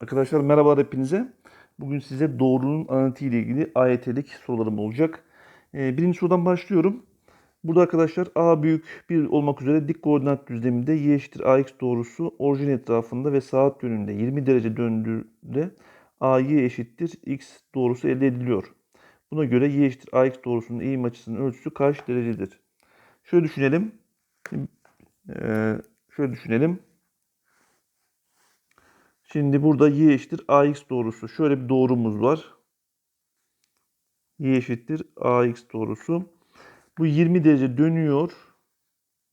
Arkadaşlar merhabalar hepinize. Bugün size doğrunun analitiği ile ilgili AYT'lik sorularım olacak. Ee, birinci sorudan başlıyorum. Burada arkadaşlar A büyük 1 olmak üzere dik koordinat düzleminde y eşittir ax doğrusu orijin etrafında ve saat yönünde 20 derece döndüğünde AY eşittir x doğrusu elde ediliyor. Buna göre y eşittir ax doğrusunun eğim açısının ölçüsü kaç derecedir? Şöyle düşünelim. Ee, şöyle düşünelim. Şimdi burada y eşittir ax doğrusu. Şöyle bir doğrumuz var. y eşittir ax doğrusu. Bu 20 derece dönüyor.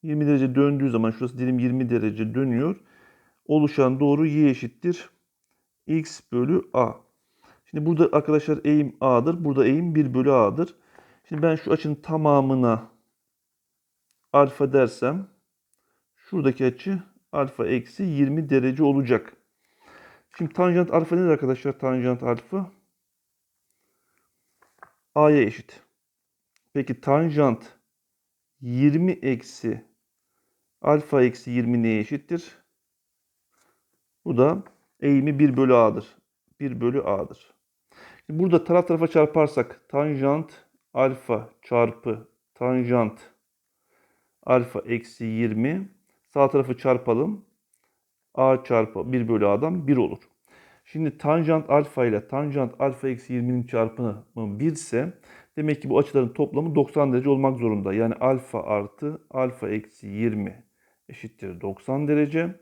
20 derece döndüğü zaman şurası dilim 20 derece dönüyor. Oluşan doğru y eşittir x bölü a. Şimdi burada arkadaşlar eğim a'dır. Burada eğim 1 bölü a'dır. Şimdi ben şu açının tamamına alfa dersem şuradaki açı alfa eksi 20 derece olacak. Şimdi tanjant alfa nedir arkadaşlar? Tanjant alfa a'ya eşit. Peki tanjant 20 eksi alfa eksi 20 neye eşittir? Bu da eğimi 1 bölü a'dır. 1 bölü a'dır. Şimdi burada taraf tarafa çarparsak tanjant alfa çarpı tanjant alfa eksi 20 sağ tarafı çarpalım. a çarpı 1 bölü a'dan 1 olur. Şimdi tanjant alfa ile tanjant alfa eksi 20'nin çarpımı 1 ise demek ki bu açıların toplamı 90 derece olmak zorunda. Yani alfa artı alfa eksi 20 eşittir 90 derece.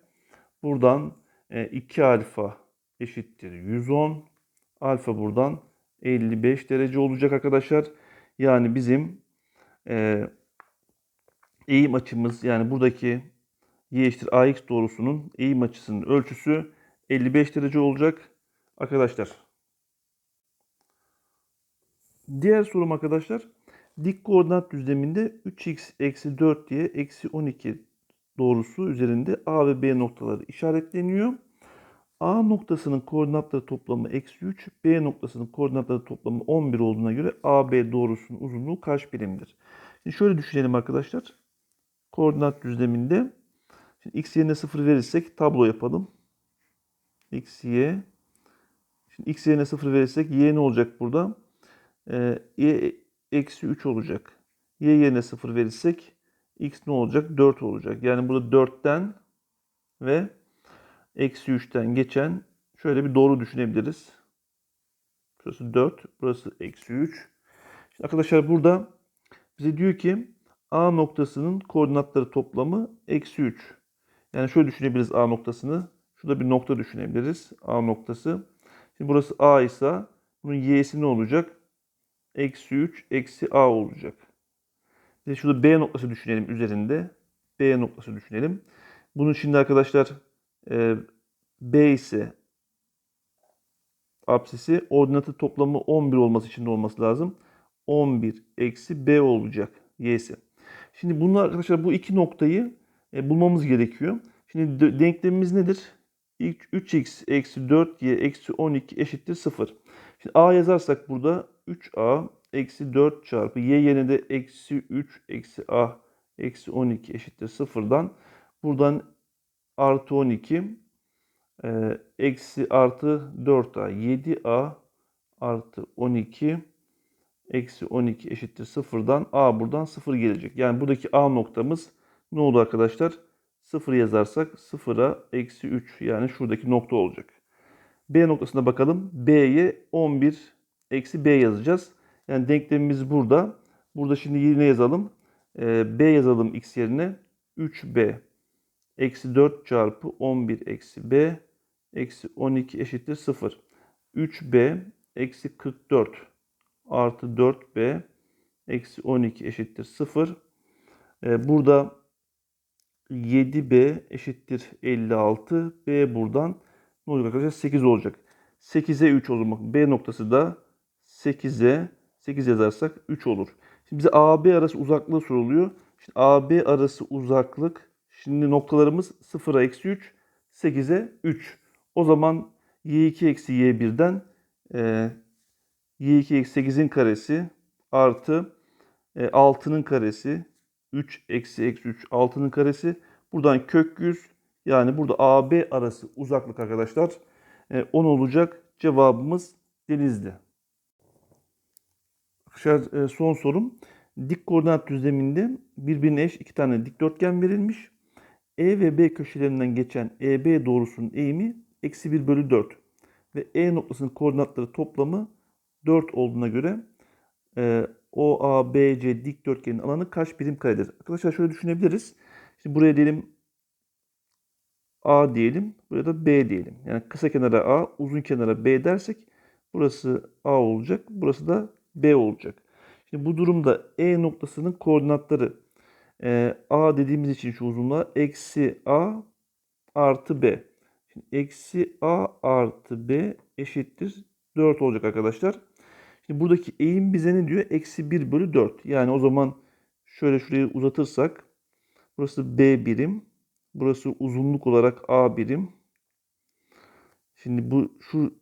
Buradan 2 e, alfa eşittir 110. Alfa buradan 55 derece olacak arkadaşlar. Yani bizim e, eğim açımız yani buradaki y eşittir ax doğrusunun eğim açısının ölçüsü 55 derece olacak arkadaşlar. Diğer sorum arkadaşlar dik koordinat düzleminde 3x eksi 4 y eksi 12 doğrusu üzerinde A ve B noktaları işaretleniyor. A noktasının koordinatları toplamı eksi 3, B noktasının koordinatları toplamı 11 olduğuna göre AB doğrusunun uzunluğu kaç birimdir? Şimdi şöyle düşünelim arkadaşlar. Koordinat düzleminde şimdi x yerine 0 verirsek tablo yapalım. X, y. Şimdi x yerine 0 verirsek y ne olacak burada? Ee, y eksi 3 olacak. y yerine 0 verirsek x ne olacak? 4 olacak. Yani burada 4'ten ve eksi 3'ten geçen şöyle bir doğru düşünebiliriz. Burası 4, burası eksi 3. Şimdi arkadaşlar burada bize diyor ki A noktasının koordinatları toplamı eksi 3. Yani şöyle düşünebiliriz A noktasını. Şurada bir nokta düşünebiliriz. A noktası. Şimdi burası A ise bunun y'si ne olacak? Eksi 3 eksi A olacak. Bir şurada B noktası düşünelim üzerinde. B noktası düşünelim. Bunun şimdi arkadaşlar e, B ise apsisi ordinatı toplamı 11 olması için de olması lazım. 11 eksi B olacak y'si. Şimdi bunlar arkadaşlar bu iki noktayı e, bulmamız gerekiyor. Şimdi denklemimiz nedir? İlk 3x eksi 4y eksi 12 eşittir 0. Şimdi a yazarsak burada 3a eksi 4 çarpı y yerine de eksi 3 eksi a eksi 12 eşittir 0'dan. Buradan artı 12 e, eksi artı 4a 7a artı 12 eksi 12 eşittir 0'dan a buradan 0 gelecek. Yani buradaki a noktamız ne oldu arkadaşlar? 0 yazarsak 0'a eksi 3 yani şuradaki nokta olacak. B noktasına bakalım. B'ye 11 eksi B yazacağız. Yani denklemimiz burada. Burada şimdi yine yazalım. Ee, B yazalım x yerine. 3B eksi 4 çarpı 11 eksi B eksi 12 eşittir 0. 3B eksi 44 artı 4B eksi 12 eşittir 0. Ee, burada 7B eşittir 56. B buradan ne olacak arkadaşlar? 8 olacak. 8'e 3 olur. B noktası da 8'e 8 yazarsak 3 olur. Şimdi bize AB arası uzaklığı soruluyor. Şimdi AB arası uzaklık. Şimdi noktalarımız 0'a eksi 3, 8'e 3. O zaman y2 eksi y1'den e, y2 eksi 8'in karesi artı e, 6'nın karesi 3 eksi eksi 3 6'nın karesi. Buradan kök 100 yani burada AB arası uzaklık arkadaşlar e, 10 olacak. Cevabımız Denizli. Arkadaşlar e, son sorum. Dik koordinat düzleminde birbirine eş iki tane dikdörtgen verilmiş. E ve B köşelerinden geçen EB doğrusunun eğimi eksi 1 bölü 4. Ve E noktasının koordinatları toplamı 4 olduğuna göre e, OABC dikdörtgenin alanı kaç birim karedir? Arkadaşlar şöyle düşünebiliriz. Şimdi buraya diyelim A diyelim. Buraya da B diyelim. Yani kısa kenara A, uzun kenara B dersek burası A olacak. Burası da B olacak. Şimdi bu durumda E noktasının koordinatları e, A dediğimiz için şu uzunluğa eksi A artı B. Şimdi eksi A artı B eşittir 4 olacak arkadaşlar. Şimdi buradaki eğim bize ne diyor? Eksi 1 bölü 4. Yani o zaman şöyle şurayı uzatırsak burası B birim. Burası uzunluk olarak A birim. Şimdi bu şu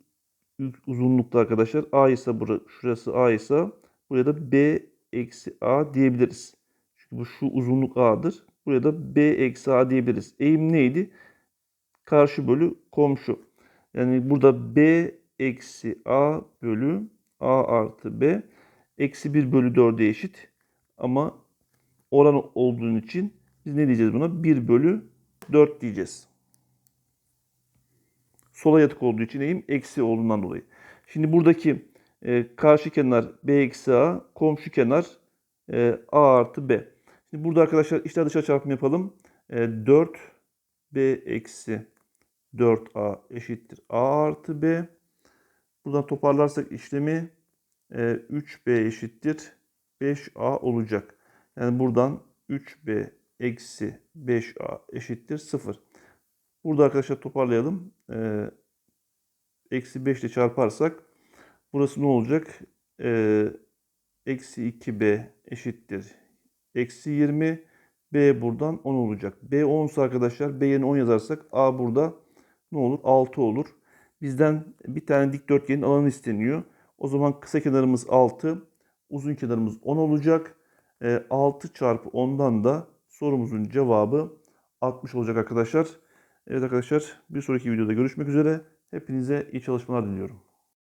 uzunlukta arkadaşlar A ise burası, şurası A ise buraya da B eksi A diyebiliriz. Çünkü bu şu uzunluk A'dır. Buraya da B eksi A diyebiliriz. Eğim neydi? Karşı bölü komşu. Yani burada B eksi A bölü A artı B eksi 1 bölü 4'e eşit. Ama oran olduğun için biz ne diyeceğiz buna? 1 bölü 4 diyeceğiz. Sola yatık olduğu için eğim eksi olduğundan dolayı. Şimdi buradaki e, karşı kenar B eksi A, komşu kenar e, A artı B. Şimdi burada arkadaşlar içler dışarı çarpımı yapalım. E, 4 B eksi 4A eşittir A artı B. Buradan toparlarsak işlemi e, 3B eşittir 5A olacak. Yani buradan 3B eksi 5A eşittir 0. Burada arkadaşlar toparlayalım. E, eksi 5 ile çarparsak burası ne olacak? E, eksi 2B eşittir. Eksi 20. B buradan 10 olacak. B 10 ise arkadaşlar B yerine 10 yazarsak A burada ne olur? 6 olur. Bizden bir tane dikdörtgenin alanı isteniyor. O zaman kısa kenarımız 6, uzun kenarımız 10 olacak. E, 6 çarpı 10'dan da sorumuzun cevabı 60 olacak arkadaşlar. Evet arkadaşlar bir sonraki videoda görüşmek üzere. Hepinize iyi çalışmalar diliyorum.